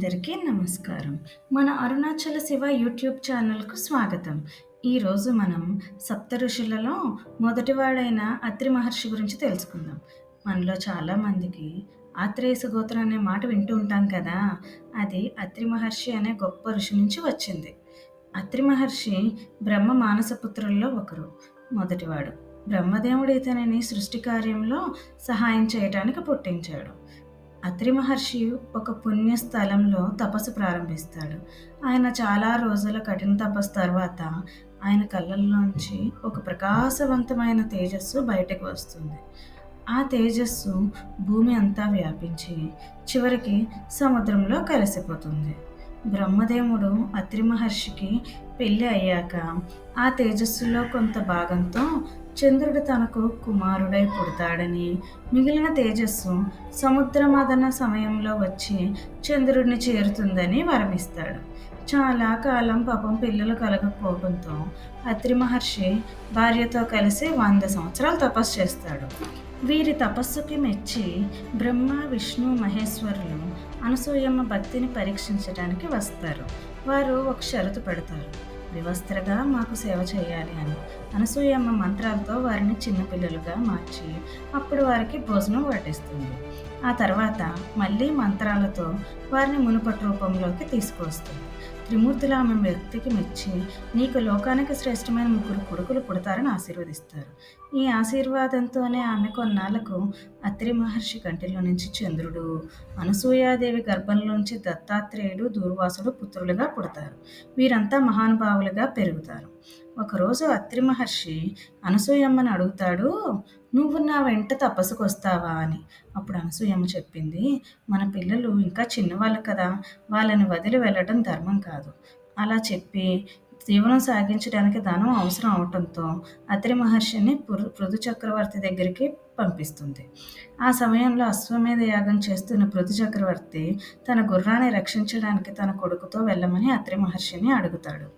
అందరికీ నమస్కారం. మన అరుణాచల శివ యూట్యూబ్ ఛానల్కు స్వాగతం. ఈరోజు మనం సప్త ఋషులలో మొదటివాడైన అత్రి మహర్షి గురించి తెలుసుకుందాం. మనలో చాలామందికి ఆత్రేయసు గోత్రం అనే మాట వింటూ ఉంటాం కదా అది అత్రి మహర్షి అనే గొప్ప ఋషి నుంచి వచ్చింది. అత్రి మహర్షి బ్రహ్మ మానసపుత్రుల్లో ఒకరు మొదటివాడు. బ్రహ్మదేవుడు ఇతనిని సృష్టి కార్యంలో సహాయం చేయటానికి పుట్టించాడు. అత్రి మహర్షి ఒక పుణ్య స్థలంలో తపస్సు ప్రారంభిస్తాడు. ఆయన చాలా రోజుల కఠిన తపస్సు తర్వాత ఆయన కళ్ళల్లోంచి ఒక ప్రకాశవంతమైన తేజస్సు బయటకు వస్తుంది. ఆ తేజస్సు భూమి అంతా వ్యాపించి చివరికి సముద్రంలో కలిసిపోతుంది. బ్రహ్మదేవుడు అత్రి మహర్షికి పెళ్ళి అయ్యాక ఆ తేజస్సులో కొంత భాగంతో చంద్రుడు తనకు కుమారుడై పుడతాడని మిగిలిన తేజస్సు సముద్రమదన సమయంలో వచ్చి చంద్రుడిని చేరుతుందని వరమిస్తాడు. చాలా కాలం పాపం పిల్లలు కలగకపోవడంతో అత్రి మహర్షి భార్యతో కలిసి వంద సంవత్సరాలు తపస్సు చేస్తాడు. వీరి తపస్సుకి మెచ్చి బ్రహ్మ విష్ణు మహేశ్వరులు అనసూయమ్మ భక్తిని పరీక్షించడానికి వస్తారు. వారు ఒక షరతు పెడతారు. వివస్త్రగా మాకు సేవ చేయాలి అని. అనసూయమ్మ మంత్రాలతో వారిని చిన్నపిల్లలుగా మార్చి అప్పుడు వారికి భోజనం వడ్డిస్తుంది. ఆ తర్వాత మళ్ళీ మంత్రాలతో వారిని మునుపటి రూపంలోకి తీసుకువస్తుంది. త్రిమూర్తులు ఆమె వ్యక్తికి మెచ్చి నీకు లోకానికి శ్రేష్టమైన ముగ్గురు కొడుకులు పుడతారని ఆశీర్వదిస్తారు. ఈ ఆశీర్వాదంతోనే ఆమె కొన్నాళ్ళకు అత్రి మహర్షి కంటిలో నుంచి చంద్రుడు అనసూయాదేవి గర్భంలోంచి దత్తాత్రేయుడు దూర్వాసుడు పుత్రులుగా పుడతారు. వీరంతా మహానుభావులుగా పెరుగుతారు. ఒకరోజు అత్రి మహర్షి అనసూయమ్మని అడుగుతాడు నువ్వు నా వెంట తపస్సుకు వస్తావా అని. అప్పుడు అనసూయమ్మ చెప్పింది మన పిల్లలు ఇంకా చిన్నవాళ్ళు కదా వాళ్ళని వదిలి వెళ్ళడం ధర్మం కాదు. అలా చెప్పి జీవనం సాగించడానికి ధనం అవసరం అవటంతో అత్రి మహర్షిని పృథు చక్రవర్తి దగ్గరికి పంపిస్తుంది. ఆ సమయంలో అశ్వమేధ యాగం చేస్తున్న పృథు చక్రవర్తి తన గుర్రాన్ని రక్షించడానికి తన కొడుకుతో వెళ్ళమని అత్రి మహర్షిని అడుగుతాడు.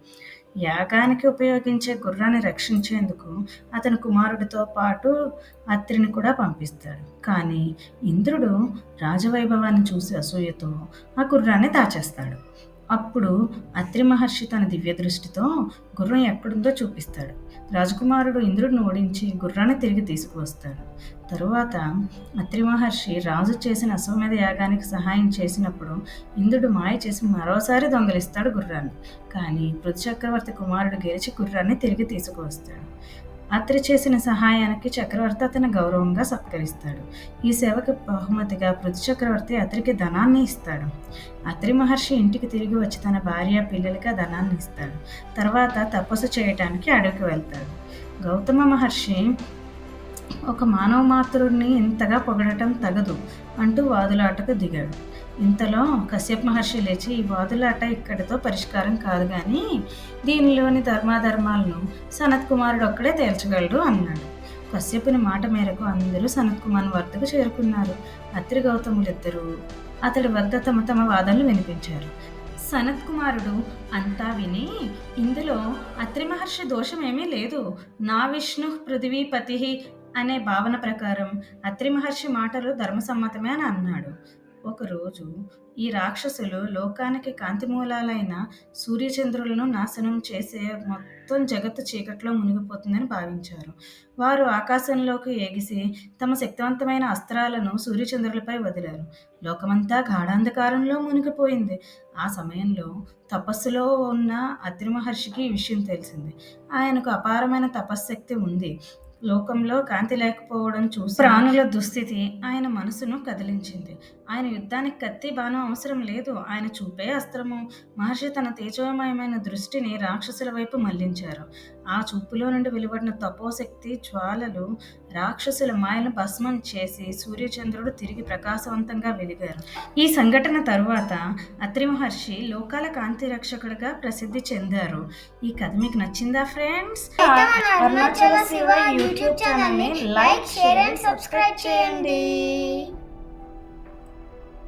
యాగానికి ఉపయోగించే గుర్రాన్ని రక్షించేందుకు అతని కుమారుడితో పాటు అత్రిని కూడా పంపిస్తాడు. కానీ ఇంద్రుడు రాజవైభవాన్ని చూసి అసూయతో ఆ గుర్రాన్ని దాచేస్తాడు. అప్పుడు అత్రి మహర్షి తన దివ్య దృష్టితో గుర్రం ఎక్కడుందో చూపిస్తాడు. రాజకుమారుడు ఇంద్రుడిని ఓడించి గుర్రాన్ని తిరిగి తీసుకువస్తాడు. తరువాత అత్రి మహర్షి రాజు చేసిన అశ్వమేధ యాగానికి సహాయం చేసినప్పుడు ఇంద్రుడు మాయ చేసి మరోసారి దొంగలిస్తాడు గుర్రాన్ని. కానీ పృథు చక్రవర్తి కుమారుడు గెలిచి గుర్రాన్ని తిరిగి తీసుకువస్తాడు. అత్రి చేసిన సహాయానికి చక్రవర్తి అతను గౌరవంగా సత్కరిస్తాడు. ఈ సేవకు బహుమతిగా పృథు చక్రవర్తి అతనికి ధనాన్ని ఇస్తాడు. అత్రి మహర్షి ఇంటికి తిరిగి వచ్చి తన భార్య పిల్లలకి ధనాన్ని ఇస్తాడు. తర్వాత తపస్సు చేయటానికి అడవికి వెళ్తాడు. గౌతమ మహర్షి ఒక మానవ మాతృడిని ఇంతగా పొగడటం తగదు అంటూ వాదులాటకు దిగాడు. ఇంతలో కశ్యప్ మహర్షి లేచి ఈ వాదులాట ఇక్కడితో పరిష్కారం కాదు కానీ దీనిలోని ధర్మాధర్మాలను సనత్ కుమారుడు ఒక్కడే తేల్చగలడు అన్నాడు. కశ్యపుని మాట మేరకు అందరూ సనత్ కుమార్ వద్దకు చేరుకున్నారు. అత్రి గౌతములిద్దరూ అతడి వద్ద తమ తమ వాదనలు వినిపించారు. సనత్ కుమారుడు అంతా విని ఇందులో అత్రి మహర్షి దోషమేమీ లేదు. నా విష్ణు పృథివీపతి అనే భావన ప్రకారం అత్రి మహర్షి మాటలు ధర్మసమ్మతమే అని అన్నాడు. ఒకరోజు ఈ రాక్షసులు లోకానికి కాంతి మూలాలైన సూర్యచంద్రులను నాశనం చేసే మొత్తం జగత్తు చీకట్లో మునిగిపోతుందని భావించారు. వారు ఆకాశంలోకి ఎగిసి తమ శక్తివంతమైన అస్త్రాలను సూర్యచంద్రులపై వదిలారు. లోకమంతా గాఢాంధకారంలో మునిగిపోయింది. ఆ సమయంలో తపస్సులో ఉన్న అత్రి మహర్షికి ఈ విషయం తెలిసింది. ఆయనకు అపారమైన తపశ్శక్తి ఉంది. లోకంలో కాంతి లేకపోవడం చూసి ప్రాణుల దుస్థితి ఆయన మనసును కదిలించింది. ఆయన యుద్ధానికి కత్తి బాణం అవసరం లేదు. ఆయన చూపే అస్త్రము. మహర్షి తన తేజోమయమైన దృష్టిని రాక్షసుల వైపు మళ్ళించారు. ఆ చూపులో నుండి వెలువడిన తపోశక్తి జ్వాలలు రాక్షసుల మాయను భస్మం చేసి సూర్యచంద్రుడు తిరిగి ప్రకాశవంతంగా వెలిగారు. ఈ సంఘటన తరువాత అత్రి మహర్షి లోకాల కాంతి రక్షకుడిగా ప్రసిద్ధి చెందారు. ఈ కథ మీకు నచ్చిందా ఫ్రెండ్స్? అరుణాచల శివ యూట్యూబ్ ఛానల్ని లైక్ షేర్ అండ్ సబ్స్క్రైబ్ చేయండి.